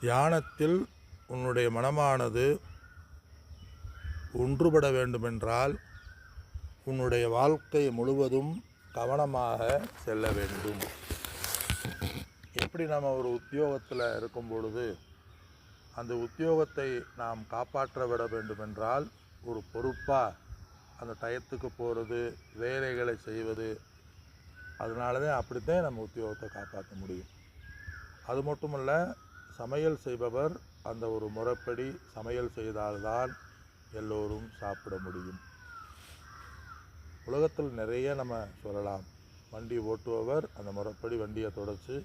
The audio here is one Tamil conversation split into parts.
தியானத்தில் உன்னுடைய மனமானது ஒன்றுபட வேண்டுமென்றால் உன்னுடைய வாழ்க்கை முழுவதும் கவனமாக செல்ல வேண்டும். எப்படி நம்ம ஒரு உத்தியோகத்தில் இருக்கும் பொழுது அந்த உத்தியோகத்தை நாம் காப்பாற்ற விட வேண்டுமென்றால் ஒரு பொறுப்பாக அந்த டயத்துக்கு போகிறது வேலைகளை செய்வது அதனால தான் அப்படித்தான் நம்ம உத்தியோகத்தை காப்பாற்ற முடியும். அது மட்டுமல்ல சமையல் செய்பவர் அந்த ஒரு முறைப்படி சமையல் செய்தால்தான் எல்லோரும் சாப்பிட முடியும். உலகத்தில் நிறைய நம்ம சொல்லலாம். வண்டி ஓட்டுபவர் அந்த முறைப்படி வண்டியை தொடச்சி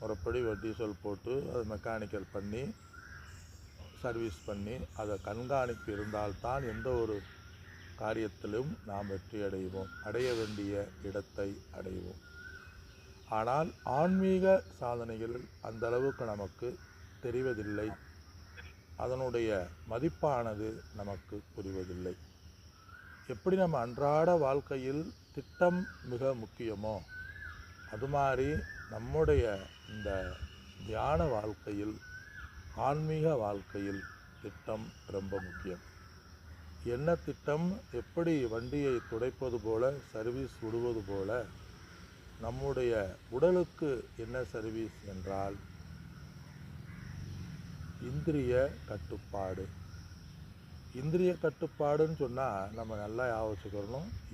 முறைப்படி டீசல் போட்டு அது மெக்கானிக்கல் பண்ணி சர்வீஸ் பண்ணி அதை கண்காணிப்பு இருந்தால்தான் எந்த ஒரு காரியத்திலும் நாம் வெற்றி அடைவோம் அடைய வேண்டிய இடத்தை அடைவோம். ஆனால் ஆன்மீக சாதனைகள் அந்த அளவுக்கு நமக்கு தெரிவதில்லை. அதனுடைய மதிப்பானது நமக்கு புரிவதில்லை. எப்படி நம்ம அன்றாட வாழ்க்கையில் திட்டம் மிக முக்கியமோ அது மாதிரி நம்முடைய இந்த தியான வாழ்க்கையில் ஆன்மீக வாழ்க்கையில் திட்டம் ரொம்ப முக்கியம். என்ன திட்டம் எப்படி வண்டியை துடைப்பது போல சர்வீஸ் விடுவது போல நம்முடைய உடலுக்கு என்ன சர்வீஸ் என்றால் இந்திரிய கட்டுப்பாடு. இந்திரிய கட்டுப்பாடுன்னு சொன்னால் நம்ம நல்லா ஞாபகம்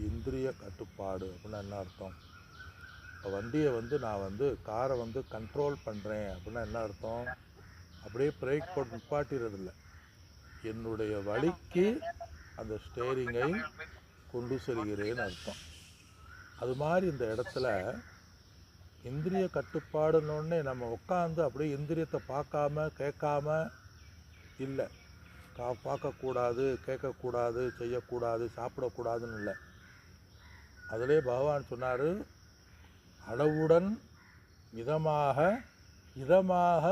இந்திரிய கட்டுப்பாடு அப்படின்னா என்ன அர்த்தம்? இப்போ வண்டியை வந்து நான் வந்து காரை வந்து கண்ட்ரோல் பண்ணுறேன் அப்படின்னா என்ன அர்த்தம்? அப்படியே பிரேக் போட்டு நிப்பாட்டிறதில்ல. என்னுடைய வழிக்கு அந்த ஸ்டேரிங்கை கொண்டு செல்கிறேன்னு அர்த்தம். அது மாதிரி இந்த இடத்துல இந்திரிய கட்டுப்பாடுன்னொடனே நம்ம உட்காந்து அப்படியே இந்திரியத்தை பார்க்காம கேட்காம இல்லை. கா பார்க்கக்கூடாது கேட்கக்கூடாது செய்யக்கூடாது சாப்பிடக்கூடாதுன்னு இல்லை. அதிலே பகவான் சொன்னார் அளவுடன் மிதமாக இதமாக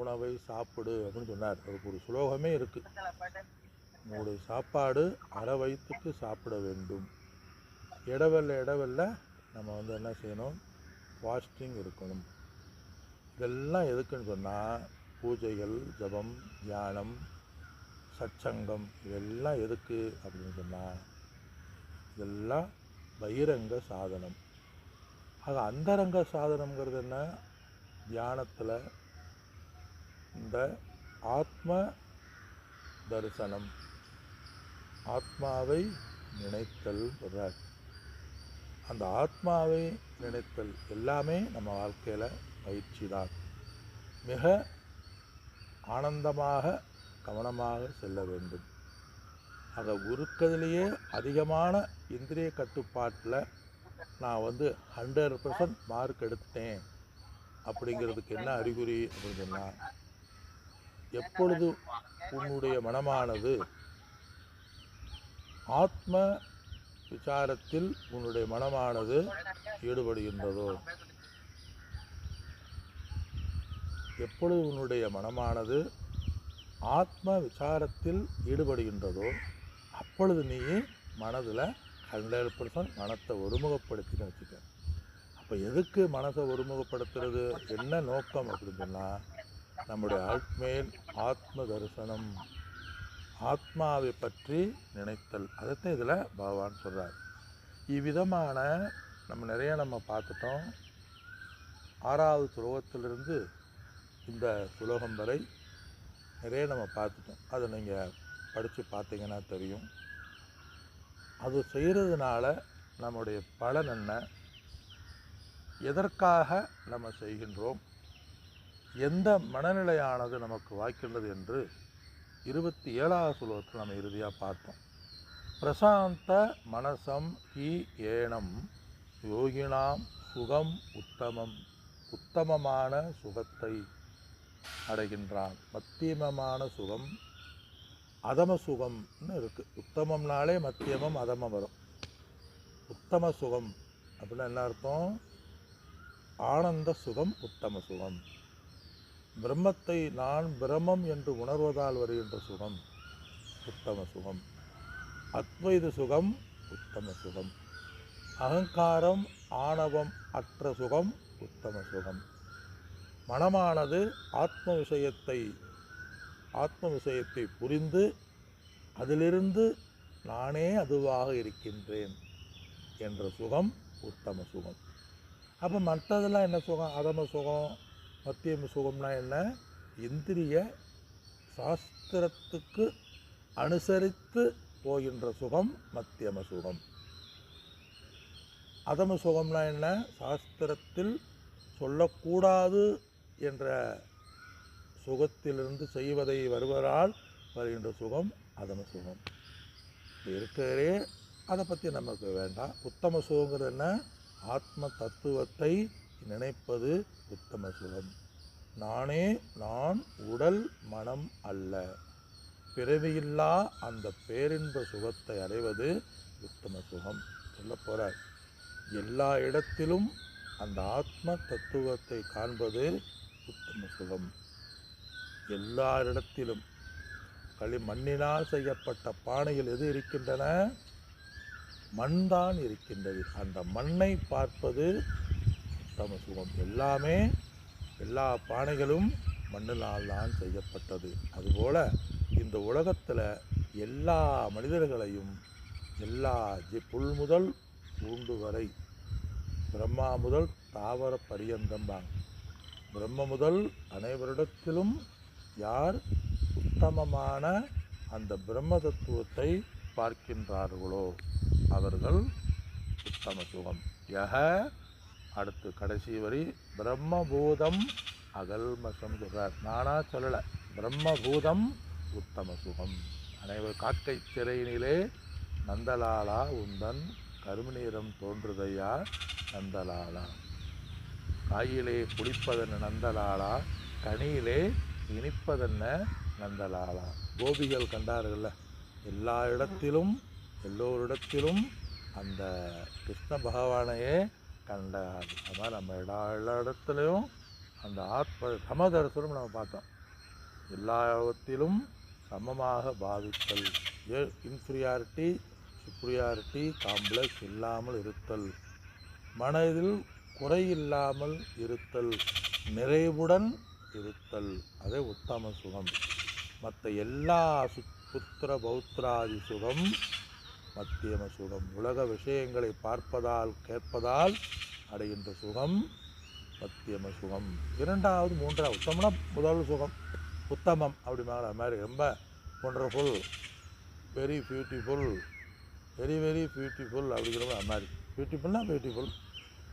உணவை சாப்பிடு அப்படின்னு சொன்னார். அதுக்கு ஒரு சுலோகமே இருக்குது உங்களுடைய சாப்பாடு அரை வயிற்றுக்கு சாப்பிட வேண்டும். இடவெல்ல இடவெல்ல நம்ம வந்து என்ன செய்யணும்? ஃபாஸ்டிங் இருக்கணும். இதெல்லாம் எதுக்குன்னு சொன்னால் பூஜைகள் ஜபம் தியானம் சச்சங்கம் இதெல்லாம் எதுக்கு அப்படின்னு சொன்னால் இதெல்லாம் பகிரங்க சாதனம். அது அந்தரங்க சாதனங்கிறது என்ன? தியானத்தில் இந்த ஆத்ம தரிசனம். ஆத்மாவை நினைத்தல் சொல்கிறார் அந்த ஆத்மாவை நினைத்தல் எல்லாமே நம்ம வாழ்க்கையில் பயிற்சி தான் மிக ஆனந்தமாக கவனமாக செல்ல வேண்டும். அதை உருக்கதிலேயே அதிகமான இந்திரிய கட்டுப்பாட்டில் நான் வந்து ஹண்ட்ரட் பர்சன்ட் மார்க் எடுத்துட்டேன் அப்படிங்கிறதுக்கு என்ன அறிகுறி அப்படின்னு சொன்னால் எப்பொழுது உன்னுடைய மனமானது ஆத்ம விசாரத்தில் உன்னுடைய மனமானது ஈடுபடுகின்றதோ? எப்பொழுது உன்னுடைய மனமானது ஆத்ம விசாரத்தில் ஈடுபடுகின்றதோ அப்பொழுது நீ மனதில் ஹண்ட்ரட் பர்சன்ட் மனத்தை ஒருமுகப்படுத்தின்னு வச்சுக்க. அப்போ எதுக்கு மனசை ஒருமுகப்படுத்துறது? என்ன நோக்கம் அப்படின்னு சொன்னால் நம்முடைய ஆத்மேல் ஆத்ம தரிசனம். ஆத்மாவை பற்றி நினைத்தல். அதைத்தான் இதில் பகவான் சொல்கிறார் இவ்விதமான நம்ம நிறைய நம்ம பார்த்துட்டோம். ஆறாவது சுலோகத்திலிருந்து இந்த சுலோகம் வரை நிறைய நம்ம பார்த்துட்டோம். அதை நீங்கள் படித்து பார்த்தீங்கன்னா தெரியும். அது செய்கிறதுனால நம்முடைய பலன் என்ன? எதற்காக நம்ம செய்கின்றோம்? எந்த மனநிலையானது நமக்கு வாய்க்கின்றது என்று இருபத்தி ஏழாவது ஸ்லோகத்தில் நம்ம இறுதியாக பார்த்தோம். பிரசாந்த மனசம் ஹி ஏனம் யோகினாம் சுகம் உத்தமம் உத்தமமான சுகத்தை அடைகின்றான். மத்தியமமான சுகம் அதம சுகம்னு இருக்குது உத்தமம்னாலே மத்தியமம் அதமம் வரும். உத்தம சுகம் அப்படின்னா என்ன அர்த்தம்? ஆனந்த சுகம் உத்தம சுகம். பிரம்மத்தை நான் பிரம்மம் என்று உணர்வதால் வருகின்ற சுகம் உத்தம சுகம். அத்வைத சுகம் உத்தம சுகம். அகங்காரம் ஆணவம் அற்ற சுகம் உத்தம சுகம். மனமானது ஆத்ம விஷயத்தை ஆத்ம விஷயத்தை புரிந்து அதிலிருந்து நானே அதுவாக இருக்கின்றேன் என்ற சுகம் உத்தம சுகம். அப்போ மற்றதெல்லாம் என்ன சுகம்? அதம சுகம் மத்தியம சுகம்னா என்ன? இந்திரிய சாஸ்திரத்துக்கு அனுசரித்து போகின்ற சுகம் மத்தியம சுகம் அதம சுகம்னா என்ன? சாஸ்திரத்தில் சொல்லக்கூடாது என்ற சுகத்திலிருந்து செய்வதை வருவதால் வருகின்ற சுகம் அதம சுகம் இருக்கிறே அதை பற்றி நமக்கு வேண்டாம். உத்தம சுகங்கிறது என்ன? ஆத்ம தத்துவத்தை நினைப்பது உத்தம சுகம் நானே நான் உடல் மனம் அல்ல. பிறவியில்லா அந்த பேரின்ப சுகத்தை அடைவது உத்தம சுகம் சொல்ல போகிறார் எல்லா இடத்திலும் அந்த ஆத்ம தத்துவத்தை காண்பது உத்தம சுகம் எல்லா இடத்திலும் களி மண்ணினால் செய்யப்பட்ட பானையில் எது இருக்கின்றன? மண்தான் இருக்கின்றது. அந்த மண்ணை பார்ப்பது சட்டம் சுகம் எல்லாமே எல்லா பானைகளும் மண்ணினால் தான் செய்யப்பட்டது. அதுபோல் இந்த உலகத்தில் எல்லா மனிதர்களையும் எல்லா ஜி புல் முதல் பூண்டு வரை பிரம்மா முதல் தாவர பரியந்தம்பாங்க. பிரம்ம முதல் அனைவரிடத்திலும் யார் உத்தமமான அந்த பிரம்ம தத்துவத்தை பார்க்கின்றார்களோ அவர்கள் உத்தம சுகம். யக அடுத்து கடைசி வரி பிரம்மபூதம் அகல்மசம் சொல்கிறார் நானா சொல்லலை. பிரம்மபூதம் உத்தம சுகம். அனைவர் காக்கை சிறையினிலே நந்தலாலா உந்தன் கருமநீரம் தோன்றுதையா நந்தலாலா? காயிலே குளிப்பதென்ன நந்தலாலா? கனியிலே இனிப்பதென்ன நந்தலாலா? கோபிகள் கண்டார்கள்ல. எல்லா இடத்திலும் எல்லோரிடத்திலும் அந்த கிருஷ்ண பகவானையே கண்டார் அது மாதிரி நம்ம எல்லா எல்லா இடத்துலையும் அந்த ஆத்ம சமதரசனும் நம்ம பார்த்தோம். எல்லாத்திலும் சமமாக பாவித்தல். ஏ இன்ஃபீரியாரிட்டி சுப்ரியாரிட்டி காம்ப்ளெக்ஸ் இல்லாமல் இருத்தல். மனதில் குறையில்லாமல் இருத்தல். நிறைவுடன் இருத்தல். அதே உத்தம சுகம். மற்ற எல்லா சு புத்திர பௌத்திராதி சுகம் மத்தியம சுகம். உலக விஷயங்களை பார்ப்பதால் கேட்பதால் அடைகின்ற சுகம் மத்தியம சுகம். இரண்டாவது மூன்றாவது உத்தமனா? முதல் சுகம். உத்தமம் அப்படிங்கிற மாதிரி ரொம்ப wonderful very beautiful very very beautiful அப்படிங்கிற மாதிரி அது மாதிரி. பியூட்டிஃபுல்னா பியூட்டிஃபுல்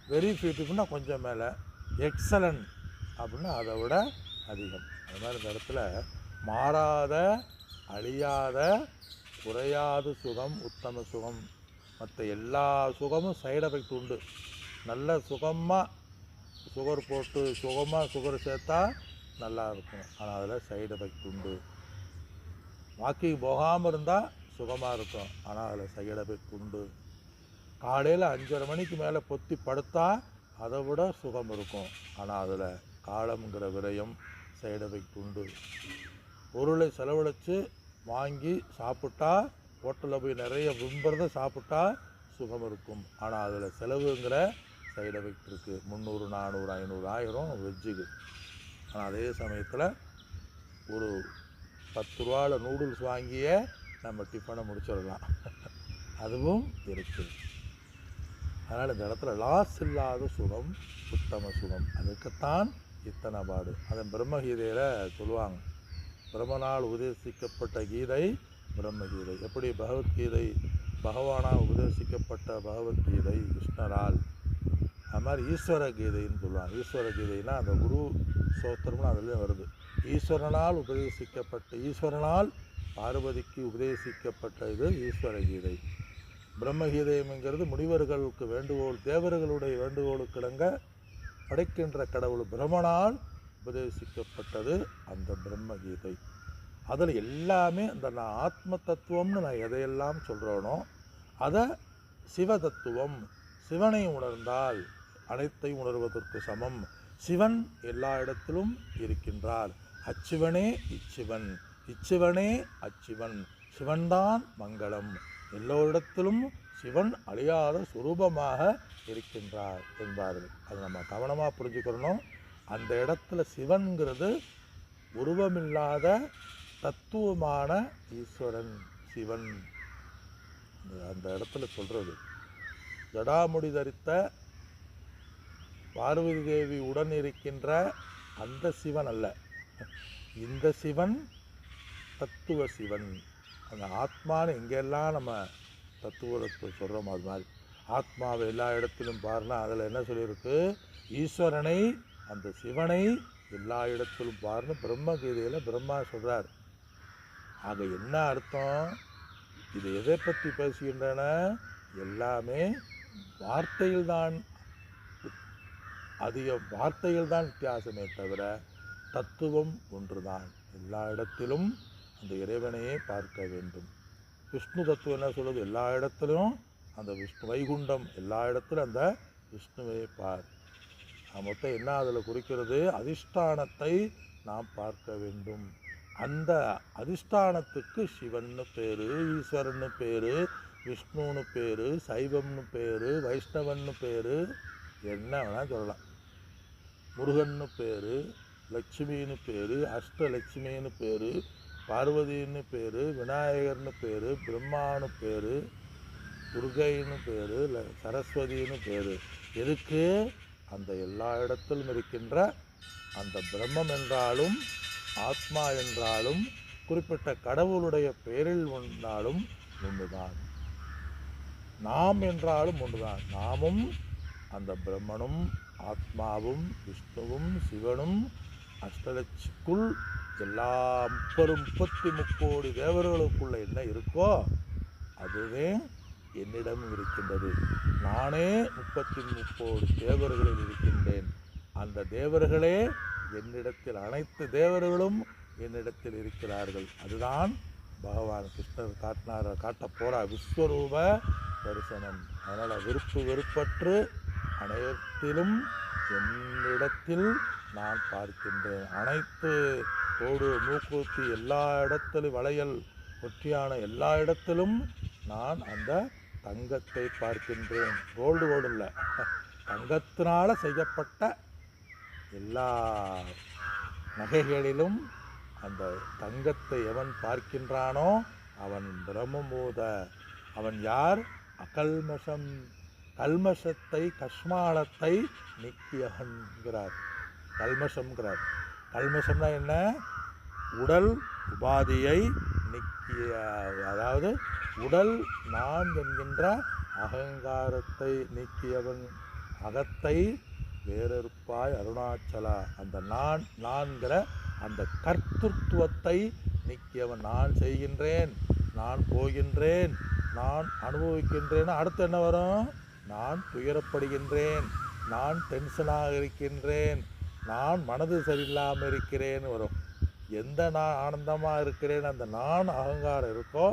வெரி பியூட்டிஃபுல்னா கொஞ்சம் மேலே. எக்ஸலன் அப்படின்னா அதை விட அதிகம். அது மாதிரி இந்த இடத்துல மாறாத அழியாத குறையாத சுகம் உத்தம சுகம். மற்ற எல்லா சுகமும் சைடு எஃபெக்ட் உண்டு. நல்ல சுகமாக சுகர் போட்டு சுகமாக சுகர் சேர்த்தா நல்லா இருக்கும். ஆனால் அதில் சைடு எஃபெக்ட் உண்டு. வாக்கிங் போகாமல் இருந்தால் சுகமாக இருக்கும். ஆனால் அதில் சைடு எஃபெக்ட் உண்டு. காலையில் அஞ்சரை மணிக்கு மேலே பொத்தி படுத்தா அதை விட சுகம் இருக்கும். ஆனால் அதில் காலம்ங்கிற விரயம் சைடு எஃபெக்ட் உண்டு. பொருளை செலவழித்து வாங்கி சாப்பிட்டா ஹோட்டலில் போய் நிறைய விரும்புகிறத சாப்பிட்டா சுகம் இருக்கும். ஆனால் அதில் செலவுங்கிற சைடு எஃபெக்ட் இருக்குது முந்நூறு நானூறு ஐநூறு ஆயிரம் வெஜ்ஜுக்கு ஆனால் அதே சமயத்தில் ஒரு பத்து ரூபாவில் நூடுல்ஸ் வாங்கியே நம்ம டிஃபனை முடிச்சிடலாம். அதுவும் இருக்குது அதனால் இந்த இடத்துல லாஸ் இல்லாத சுகம் உத்தம சுகம். அதுக்குத்தான் இத்தனை பாடு. அதன் பிரம்மகீதையில் சொல்லுவாங்க. பிரம்மனால் உபதேசிக்கப்பட்ட கீதை பிரம்மகீதை. எப்படி? பகவத்கீதை? பகவானால் உபதேசிக்கப்பட்ட பகவத்கீதை கிருஷ்ணரால். அது மாதிரி ஈஸ்வர கீதைன்னு சொல்லுவாங்க. ஈஸ்வர கீதைனா அந்த குரு சோத்திரம்னு அதுலேயும் வருது. ஈஸ்வரனால் உபதேசிக்கப்பட்ட ஈஸ்வரனால் பார்வதிக்கு உபதேசிக்கப்பட்ட இது ஈஸ்வர கீதை பிரம்மகீதைங்கிறது முனிவர்களுக்கு வேண்டுகோள் தேவர்களுடைய வேண்டுகோளுக்கு இணங்க படைக்கின்ற கடவுள் பிரம்மனால் உபதேசிக்கப்பட்டது அந்த பிரம்மகீதை. அதில் எல்லாமே அந்த நான் ஆத்ம தத்துவம்னு நான் எதையெல்லாம் சொல்கிறேனோ அதை சிவ தத்துவம் சிவனை உணர்ந்தால் அனைத்தையும் உணர்வதற்கு சமம். சிவன் எல்லா இடத்திலும் இருக்கின்றார். அச்சிவனே இச்சிவன் இச்சிவனே அச்சிவன் சிவன்தான் மங்களம். எல்லோரிடத்திலும் சிவன் அழியாத சுரூபமாக இருக்கின்றார் என்பார்கள். அது நம்ம கவனமாக புரிஞ்சுக்கிறணும் அந்த இடத்துல சிவன்கிறது உருவமில்லாத தத்துவமான ஈஸ்வரன் சிவன். அந்த- இடத்துல சொல்கிறது ஜடாமுடி தரித்த பார்வதி தேவி உடன் இருக்கின்ற அந்த சிவன் அல்ல. இந்த சிவன் தத்துவ சிவன். அந்த ஆத்மான்னு எங்கெல்லாம் நம்ம தத்துவத்தை சொல்கிறோமோ அது மாதிரி. ஆத்மாவை எல்லா இடத்திலும் பாருனா அதில் என்ன சொல்லியிருக்கு? ஈஸ்வரனை அந்த சிவனை எல்லா இடத்திலும் பாருன்னு பிரம்மகீதையில் பிரம்மா சொல்கிறார் ஆக என்ன அர்த்தம்? இது எதை பற்றி பேசுகின்றன? எல்லாமே வார்த்தையில்தான் அதிக வார்த்தையில்தான் வித்தியாசமே தவிர தத்துவம் ஒன்றுதான். எல்லா இடத்திலும் அந்த இறைவனையே பார்க்க வேண்டும். விஷ்ணு தத்துவம் என்ன சொல்வது எல்லா இடத்திலும் அந்த விஷ்ணு வைகுண்டம் எல்லா இடத்திலும் அந்த விஷ்ணுவை பார். மொத்தம் என்ன அதில் குறிக்கிறது? அதிஷ்டானத்தை நாம் பார்க்க வேண்டும். அந்த அதிஷ்டானத்துக்கு சிவன்னு பேர் ஈஸ்வரன்னு பேர் விஷ்ணுன்னு பேர் சைவம்னு பேர் வைஷ்ணவன்னு பேர் என்ன வேணால் சொல்லலாம். முருகன்னு பேர் லட்சுமின்னு பேர் அஷ்டலட்சுமின்னு பேர் பார்வதின்னு பேர் விநாயகர்னு பேர் பிரம்மான்னு பேர் துர்கைன்னு பேர் சரஸ்வதின்னு பேர். எதுக்கு? அந்த எல்லா இடத்திலும் இருக்கின்ற அந்த பிரம்மம் என்றாலும் ஆத்மா என்றாலும் குறிப்பிட்ட கடவுளுடைய பெயரில் ஒன்றாலும் ஒன்றுதான் நாம் என்றாலும் ஒன்றுதான். நாமும் அந்த பிரம்மனும் ஆத்மாவும் விஷ்ணுவும் சிவனும் அஷ்டலட்சிக்குள் எல்லா முப்பது முப்பத்தி முக்கோடி தேவர்களுக்குள்ள என்ன இருக்கோ அதுவே என்னிடம் இருக்கின்றது. நானே முப்பத்தி முப்போடு தேவர்களில் இருக்கின்றேன். அந்த தேவர்களே என்னிடத்தில் அனைத்து தேவர்களும் என்னிடத்தில் இருக்கிறார்கள். அதுதான் பகவான் கிருஷ்ணர் காட்டினார் காட்ட விஸ்வரூப தரிசனம். அதனால் விருப்பு வெறுப்பற்று அனைத்திலும் என்னிடத்தில் நான் பார்க்கின்றேன். அனைத்து தோடு மூக்கூத்தி எல்லா இடத்திலும் வளையல் ஒற்றியான எல்லா இடத்திலும் நான் அந்த தங்கத்தை பார்க்கின்றேன். கோல்டு கோல்டு இல்லை. தங்கத்தினால் செய்யப்பட்ட எல்லா நகைகளிலும் அந்த தங்கத்தை எவன் பார்க்கின்றானோ அவன் பிரம்மபூத அவன் யார்? அகல்மஷம் கல்மஷத்தை கஷ்மாலத்தை நித்தியகன்கிறார். கல்மஷம்ங்கிறார். கல்மசம்னா என்ன? உடல் உபாதியை நிக்கிய அதாவது உடல் நான் என்கின்ற அகங்காரத்தை நீக்கியவன் அகத்தை வேறறுப்பாய் அருணாச்சலா. அந்த நான் நான்கிற அந்த கர்த்தத்துவத்தை நீக்கியவன் நான் செய்கின்றேன் நான் போகின்றேன். நான் அனுபவிக்கின்றேன். அடுத்து என்ன வரும்? நான் துயரப்படுகின்றேன். நான் டென்ஷனாக இருக்கின்றேன். நான் மனது சரியில்லாமல் இருக்கிறேன்னு வரும். எந்த நான் ஆனந்தமாக இருக்கிறேன் அந்த நான் அகங்காரம் இருக்கோ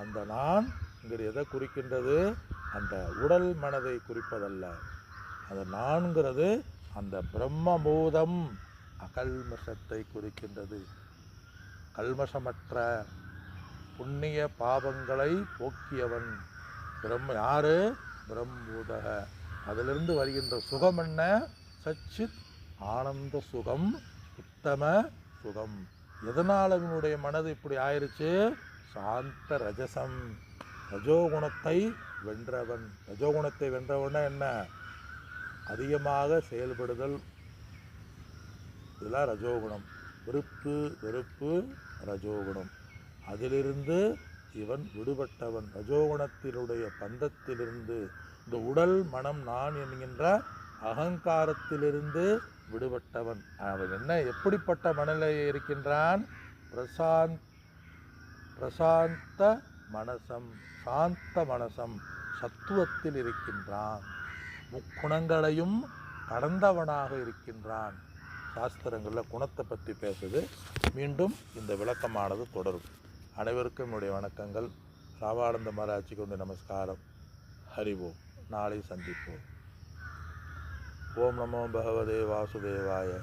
அந்த நான் இங்கே எதை குறிக்கின்றது? அந்த உடல் மனதை குறிப்பதல்ல. அந்த நான்கிறது அந்த பிரம்மபூதம் அகல்மஷத்தை குறிக்கின்றது. கல்மஷமற்ற புண்ணிய பாபங்களை போக்கியவன். பிரம்ம யாரு? பிரம்பூதக அதிலிருந்து வருகின்ற சுகம் என்ன? சச்சித் ஆனந்த சுகம் உத்தம சுகம். எதனால் அவனுடைய மனது இப்படி ஆயிடுச்சு சாந்த ரஜசம். ரஜோகுணத்தை வென்றவன். ரஜோகுணத்தை வென்றவன என்ன? அதிகமாக செயல்படுதல். இதெல்லாம் ரஜோகுணம். விருப்பு வெறுப்பு ரஜோகுணம். அதிலிருந்து இவன் விடுபட்டவன். ரஜோகுணத்தினுடைய பந்தத்திலிருந்து இந்த உடல் மனம் நான் என்கின்ற அகங்காரத்திலிருந்து விடுபட்டவன். அவன் என்ன எப்படிப்பட்ட மனநிலையை இருக்கின்றான்? பிரசாந்த் பிரசாந்த மனசம் சாந்த மனசம் சத்துவத்தில் இருக்கின்றான். முக்குணங்களையும் கடந்தவனாக இருக்கின்றான். சாஸ்திரங்களில் குணத்தை பற்றி பேசுது. மீண்டும் இந்த விளக்கமானது தொடரும். அனைவருக்கும் என்னுடைய வணக்கங்கள். ராவானந்த மராட்சிக்கு வந்து நமஸ்காரம். ஹரிவோம். நாளை சந்திப்போம். ஓம் நமோ பகவதே வாசுதேவாய.